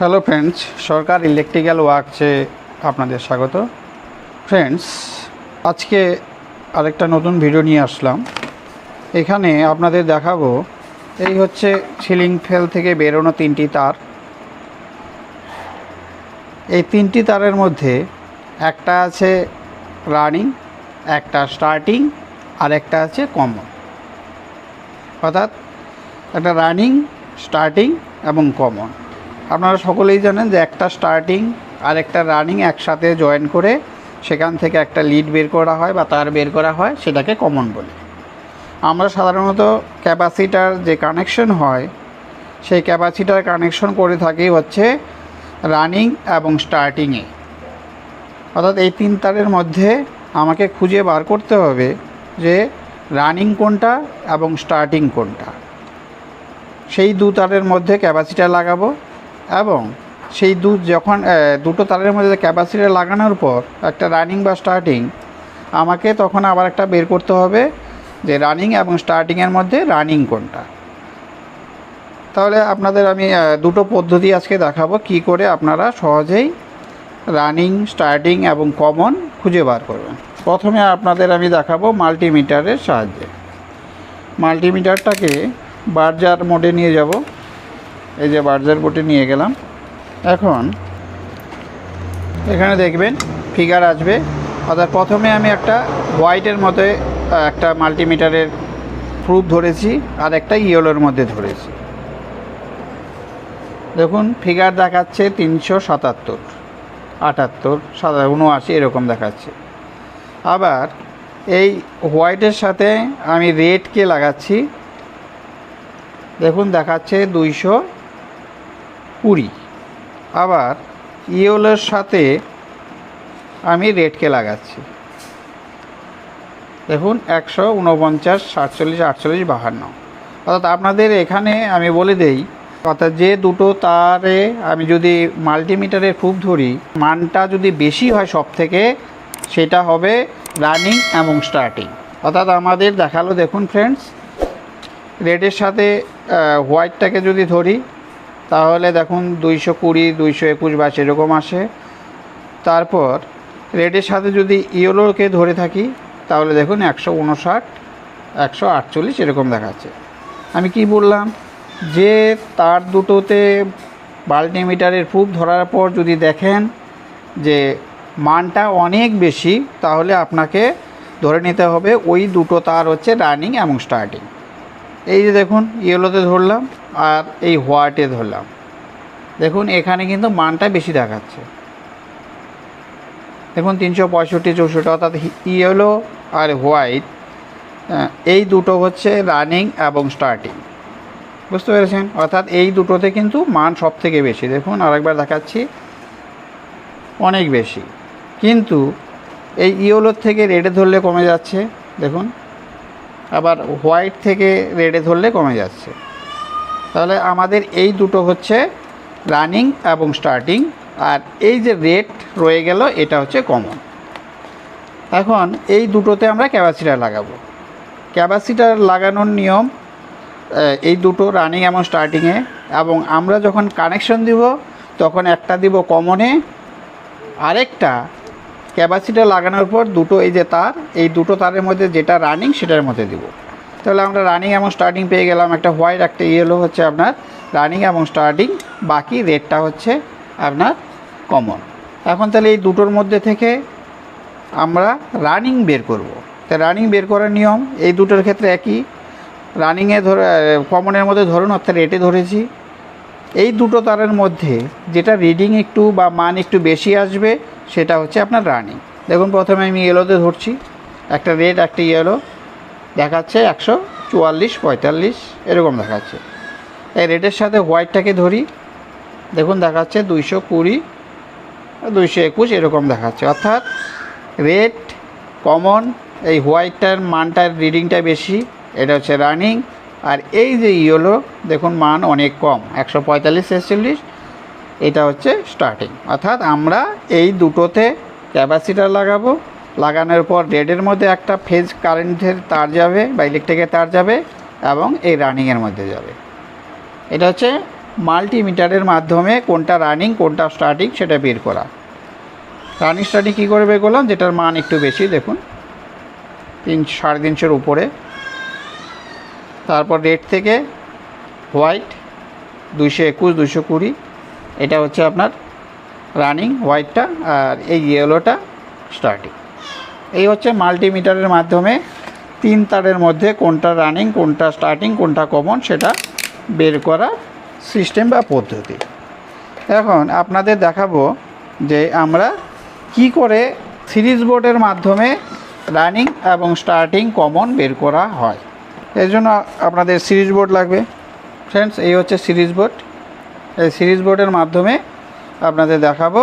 Hello friends Sarkar electrical ওয়ার্কসে আপনাদের স্বাগত। ফ্রেন্ডস আজকে আরেকটা নতুন ভিডিও নিয়ে আসলাম। এখানে আপনাদের দেখাবো, এই হচ্ছে সিলিং ফেল থেকে বেরোনো তিনটি তার। এই তিনটি তারের মধ্যে একটা আছে রানিং একটা স্টার্টিং আর একটা আছে কমন অর্থাৎ একটা রানিং স্টার্টিং এবং কমন আপনারা সকলেই জানেন যে একটা স্টার্টিং আর একটা রানিং একসাথে জয়েন করে সেখান থেকে একটা লিড বের করা হয় বা তার বের করা হয় সেটাকে কমন বলে। আমরা সাধারণত ক্যাপাসিটার যে কানেকশন হয়, সেই ক্যাপাসিটার কানেকশন করে থাকি হচ্ছে রানিং এবং স্টার্টিংয়ে অর্থাৎ এই তিন তারের মধ্যে আমাকে খুঁজে বার করতে হবে যে রানিং কোনটা এবং স্টার্টিং কোনটা। সেই দু তারের মধ্যে ক্যাপাসিটার লাগাবো এবং সেই দু যখন দুটো তারের মধ্যে ক্যাপাসিটার লাগানোর পর একটা রানিং বা স্টার্টিং আমাকে তখন আবার একটা বের করতে হবে যে রানিং এবং স্টার্টিংয়ের মধ্যে রানিং কোনটা। তাহলে আপনাদের আমি দুটো পদ্ধতি আজকে দেখাবো কি করে আপনারা সহজেই রানিং স্টার্টিং এবং কমন খুঁজে বার করবেন। প্রথমে আপনাদের আমি দেখাবো মাল্টিমিটারের সাহায্যে। মাল্টিমিটারটাকে বার্জার মোডে নিয়ে যাব। এই যে বার্জার মোডে নিয়ে গেলাম। এখন এখানে দেখবেন ফিগার আসবে। অর্থাৎ প্রথমে আমি একটা হোয়াইটের আহ, একটা মাল্টিমিটারের প্রুফ ধরেছি আর একটা ইয়েলোর মধ্যে ধরেছি। দেখুন ফিগার দেখাচ্ছে তিনশো সাতাত্তর আটাত্তর সাদা উনআশি এরকম দেখাচ্ছে। আবার এই হোয়াইটের সাথে আমি রেডকে লাগাচ্ছি। দেখুন দেখাচ্ছে দুইশো কুড়ি আবার ইয়েলোর সাথে আমি রেডকে লাগাচ্ছি। দেখুন, একশো উনপঞ্চাশ, সাতচল্লিশ, আটচল্লিশ, বাহান্ন। অর্থাৎ আপনাদের এখানে আমি বলে দেই, অর্থাৎ যে দুটো তারে আমি যদি মাল্টিমিটারের খুব ধরি, মানটা যদি বেশি হয় সব থেকে সেটা হবে রানিং এবং স্টার্টিং। অর্থাৎ আমাদের দেখাল, দেখুন, ফ্রেন্ডস, রেডের সাথে হোয়াইটটাকে যদি ধরি তাহলে দেখুন দুইশো কুড়ি, দুইশো একুশ বাইশ সেরকম আসে। তারপর রেডের সাথে যদি ইয়েলোকে ধরে থাকি, তাহলে দেখুন একশো উনষাট, একশো আটচল্লিশ এরকম দেখাচ্ছে। আমি কি বললাম? যে তার দুটোতে বাল্টিমিটারের প্রুফ ধরার পর যদি দেখেন যে মানটা অনেক বেশি, তাহলে আপনাকে ধরে নিতে হবে ওই দুটো তার হচ্ছে রানিং এবং স্টার্টিং এই যে দেখুন, ইয়েলোতে ধরলাম আর এই হোয়াইটে ধরলাম। দেখুন, এখানে কিন্তু মানটা বেশি দেখাচ্ছে। দেখুন, তিনশো পঁয়ষট্টি, চৌষট্টি, অর্থাৎ ইয়েলো আর হোয়াইট এই দুটো হচ্ছে রানিং এবং স্টার্টিং। বুঝতে পেরেছেন? অর্থাৎ এই দুটোতে কিন্তু মান সব থেকে বেশি। দেখুন, আরেকবার দেখাচ্ছি, অনেক বেশি। কিন্তু এই ইয়েলোর থেকে রেডে ধরলে কমে যাচ্ছে। দেখুন আবার হোয়াইট থেকে রেডে ধরলে কমে যাচ্ছে। তাহলে আমাদের এই দুটো হচ্ছে রানিং এবং স্টার্টিং আর এই যে রেড রয়ে গেল, এটা হচ্ছে কমন এখন এই দুটোতে আমরা ক্যাপাসিটার লাগাবো। ক্যাপাসিটার লাগানোর নিয়ম এই দুটো রানিং এবং স্টার্টিংয়ে এবং আমরা যখন কানেকশন দিব, তখন একটা দিব কমনে আরেকটা ক্যাপাসিটার লাগানোর পর দুটো এই যে তার, এই দুটো তারের মধ্যে যেটা রানিং সেটার মধ্যে দিব। তাহলে আমরা রানিং এবং স্টার্টিং পেয়ে গেলাম একটা হোয়াইট একটা ইয়েলো হচ্ছে আপনার রানিং এবং স্টার্টিং বাকি রেডটা হচ্ছে আপনার কমন এখন তাহলে এই দুটোর মধ্যে থেকে আমরা রানিং বের করব। তা রানিং বের করার নিয়ম, এই দুটোর ক্ষেত্রে একই। রানিংয়ে ধরে কমনের মধ্যে ধরুন, অর্থাৎ রেটে ধরেছি। এই দুটো তারের মধ্যে যেটা রিডিং একটু বা মান একটু বেশি আসবে, সেটা হচ্ছে আপনার রানিং দেখুন, প্রথমে আমি ইয়েলোতে ধরছি। একটা রেড একটা ইয়েলো দেখাচ্ছে একশো চুয়াল্লিশ, পঁয়তাল্লিশ, এরকম দেখাচ্ছে। এই রেডের সাথে হোয়াইটটাকে ধরি। দেখুন, দেখাচ্ছে দুইশো কুড়ি, দুইশো একুশ, এরকম দেখাচ্ছে। অর্থাৎ রেড কমন এই হোয়াইটটার মানটার রিডিংটা বেশি, এটা হচ্ছে রানিং আর এই যে ইয়েলো দেখুন মান অনেক কম, একশো পঁয়তাল্লিশ ছেচল্লিশ, এটা হচ্ছে স্টার্টিং অর্থাৎ আমরা এই দুটোতে ক্যাপাসিটার লাগাবো, লাগানোর পর রেডের মধ্যে একটা ফেজ কারেন্টের তার যাবে বা ইলেকট্রিকের তার যাবে এবং এই রানিংয়ের মধ্যে যাবে। এটা হচ্ছে মাল্টিমিটারের মাধ্যমে কোনটা রানিং কোনটা স্টার্টিং সেটা বের করা। রানিং স্টার্টিং কী করে বের করলাম? যেটার মান একটু বেশি, দেখুন, তিন, সাড়ে তিনশোর উপরে। তারপর রেড থেকে হোয়াইট দুইশো একুশ দুশো কুড়ি। এটা হচ্ছে আপনার রানিং হোয়াইটটা আর এই ইয়েলোটা স্টার্টিং এই হচ্ছে মাল্টিমিটারের মাধ্যমে তিন তারের মধ্যে কোনটা রানিং কোনটা স্টার্টিং কোনটা কমন সেটা বের করা সিস্টেম বা পদ্ধতি। এখন আপনাদের দেখাবো যে আমরা কি করে সিরিজ বোর্ডের মাধ্যমে রানিং এবং স্টার্টিং কমন বের করা হয়। এর জন্য আপনাদের সিরিজ বোর্ড লাগবে। ফ্রেন্ডস এই হচ্ছে সিরিজ বোর্ড। এই সিরিজ বোর্ডের মাধ্যমে আপনাদের দেখাবো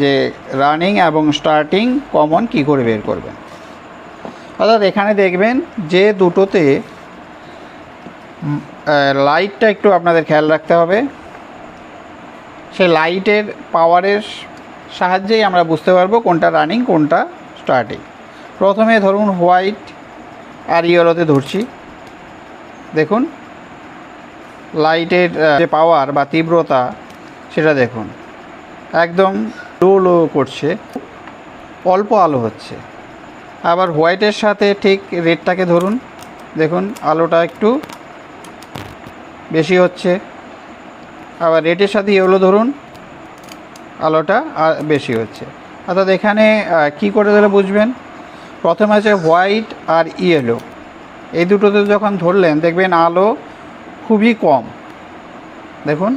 যে রানিং এবং স্টার্টিং কমন কি করে বের করবেন। অর্থাৎ এখানে দেখবেন যে দুটোতে লাইটটা একটু আপনাদের খেয়াল রাখতে হবে। সে লাইটের পাওয়ারের সাহায্যেই আমরা বুঝতে পারব কোনটা রানিং কোনটা স্টার্টিং প্রথমে ধরুন হোয়াইট আর ইয়েলোতে ধরছি। দেখুন, লাইটের যে পাওয়ার বা তীব্রতা, সেটা দেখুন। একদম লো লো করছে, অল্প আলো হচ্ছে। আবার হোয়াইটের সাথে ঠিক রেডটাকে ধরুন, দেখুন, আলোটা একটু বেশি হচ্ছে। আবার রেডের সাথে ইয়েলো ধরুন, আলোটা বেশি হচ্ছে। অর্থাৎ এখানে কি করে দিলে বুঝবেন? প্রথমে আছে হোয়াইট আর ইয়েলো এই দুটোতে যখন ধরলেন, দেখবেন আলো খুবই কম। দেখুন।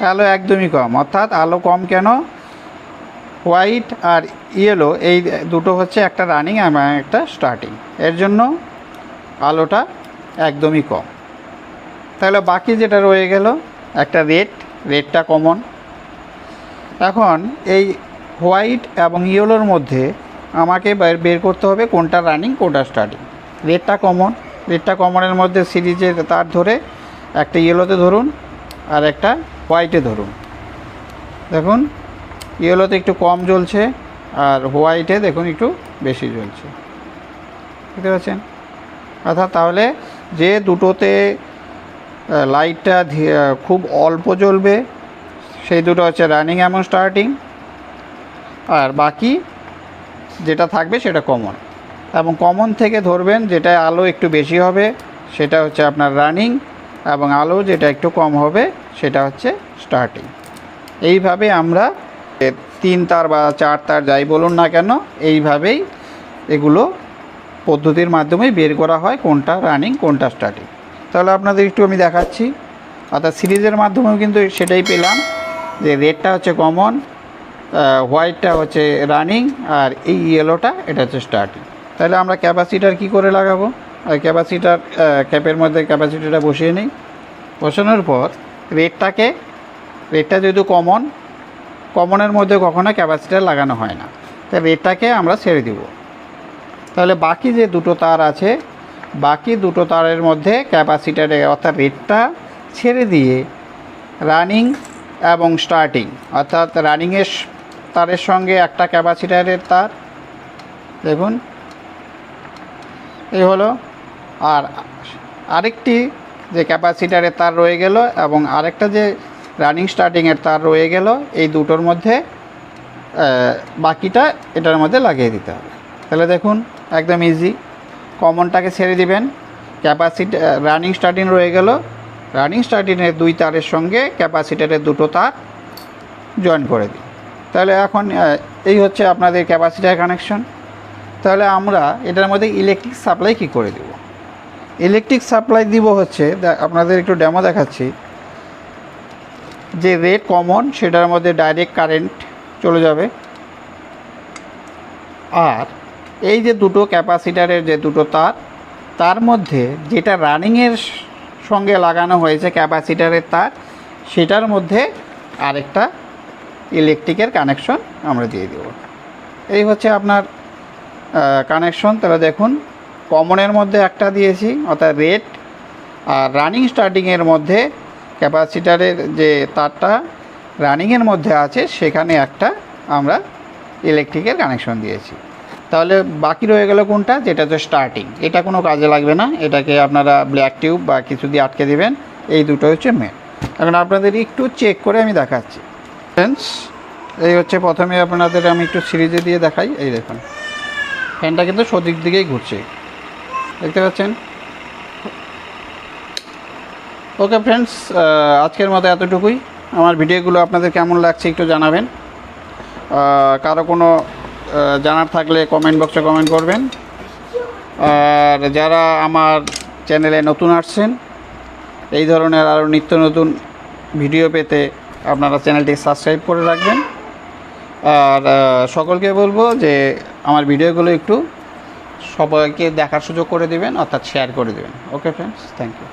আলো একদমই কম। অর্থাৎ আলো কম কেন? হোয়াইট আর ইয়েলো, এই দুটো হচ্ছে একটা রানিং এবং একটা স্টার্টিং। এর জন্য আলোটা একদমই কম। তাহলে বাকি যেটা রয়ে গেল, একটা রেড। রেডটা কমন। এখন এই হোয়াইট এবং ইয়েলোর মধ্যে আমাকে বের করতে হবে কোনটা রানিং, কোনটা স্টার্টিং। রেডটা কমন রেডটা কমনের মধ্যে সিরিজের তার ধরে একটা ইয়েলোতে ধরুন আর একটা হোয়াইটে ধরুন। দেখুন ইয়েলোতে একটু কম জ্বলছে আর হোয়াইটে দেখুন একটু বেশি জ্বলছে। বুঝতে পারছেন? অর্থাৎ তাহলে যে দুটোতে লাইটটা খুব অল্প জ্বলবে, সেই দুটো হচ্ছে রানিং এবং স্টার্টিং আর বাকি যেটা থাকবে সেটা কমন এবং কমন থেকে ধরবেন যেটা আলো একটু বেশি হবে, সেটা হচ্ছে আপনার রানিং এবং আলো যেটা একটু কম হবে, সেটা হচ্ছে স্টার্টিং এইভাবে আমরা তিন তার বা চার তার যাই বলুন না কেন, এইভাবেই এগুলো পদ্ধতির মাধ্যমে বের করা হয় কোনটা রানিং কোনটা স্টার্টিং তাহলে আপনাদের একটু আমি দেখাচ্ছি। অর্থাৎ সিরিজের মাধ্যমেও কিন্তু সেটাই পেলাম যে রেডটা হচ্ছে কমন হোয়াইটটা হচ্ছে রানিং আর এই ইয়েলোটা এটা হচ্ছে স্টার্টিং তাহলে আমরা ক্যাপাসিটার কি করে লাগাবো? ক্যাপাসিটার ক্যাপের মধ্যে ক্যাপাসিটিটা বসিয়ে নিই। বসানোর পর রেটটাকে, রেটটা যেহেতু কমন, কমনের মধ্যে কখনো ক্যাপাসিটার লাগানো হয় না। তাই রেডটাকে আমরা ছেড়ে দিব। তাহলে বাকি যে দুটো তার আছে, বাকি দুটো তারের মধ্যে ক্যাপাসিটারে, অর্থাৎ রেডটা ছেড়ে দিয়ে রানিং এবং স্টার্টিং, অর্থাৎ রানিংয়ের তারের সঙ্গে একটা ক্যাপাসিটারের তার, দেখুন এই হলো। আর আরেকটি যে ক্যাপাসিটারের তার রয়ে গেল এবং আরেকটা যে রানিং স্টার্টিংয়ের তার রয়ে গেল, এই দুটোর মধ্যে বাকিটা এটার মধ্যে লাগিয়ে দিতে হবে। তাহলে দেখুন, একদম ইজি কমনটাকে ছেড়ে দিবেন। ক্যাপাসিটি রানিং স্টার্টিং রয়ে গেল। রানিং স্টার্টিংয়ের দুই তারের সঙ্গে ক্যাপাসিটারের দুটো তার জয়েন করে দিই তাহলে এখন এই হচ্ছে আপনাদের ক্যাপাসিটার কানেকশন তাহলে আমরা এটার মধ্যে ইলেকট্রিক সাপ্লাই কি করে দেব? ইলেকট্রিক সাপ্লাই দিব হচ্ছে আপনাদের একটু ডেমো দেখাচ্ছি। যে রেড কমন সেটার মধ্যে ডাইরেক্ট কারেন্ট চলে যাবে। আর এই যে দুটো ক্যাপাসিটারের যে দুটো তার তার মধ্যে যেটা রানিংয়ের সঙ্গে লাগানো হয়েছে ক্যাপাসিটারের তার, সেটার মধ্যে আরেকটা ইলেকট্রিকের কানেকশন আমরা দিয়ে দেব। এই হচ্ছে আপনার কানেকশন তাহলে দেখুন কমনের মধ্যে একটা দিয়েছি, অর্থাৎ রেড আর রানিং স্টার্টিংয়ের মধ্যে ক্যাপাসিটারের যে তারটা রানিংয়ের মধ্যে আছে, সেখানে একটা আমরা ইলেকট্রিকের কানেকশন দিয়েছি। তাহলে বাকি রয়ে গেল কোনটা? যেটা হচ্ছে স্টার্টিং এটা কোনো কাজে লাগবে না, এটাকে আপনারা ব্ল্যাক টিউব বা কিছু দিয়ে আটকে দিবেন, এই দুটো হচ্ছে মেন এখন আপনাদের একটু চেক করে আমি দেখাচ্ছি। ফ্রেন্ডস এই হচ্ছে প্রথমে আপনাদের আমি একটু সিরিজে দিয়ে দেখাই, এই দেখুন। ফ্যানটা কিন্তু সদিক দিকেই ঘুরছে। দেখতে পাচ্ছেন? ওকে ফ্রেন্ডস আজকের মতো এতটুকুই। আমার ভিডিওগুলো আপনাদের কেমন লাগছে একটু জানাবেন। কারও কোনো জানার থাকলে কমেন্ট বক্সে কমেন্ট করবেন। আর যারা আমার চ্যানেলে নতুন আসছেন, এই ধরনের আরও নিত্য নতুন ভিডিও পেতে আপনারা চ্যানেলটি সাবস্ক্রাইব করে রাখবেন। আর সকলকে বলব যে আমার ভিডিওগুলো একটু সবাইকে দেখার সুযোগ করে দেবেন, অর্থাৎ শেয়ার করে দেবেন। Okay friends thank you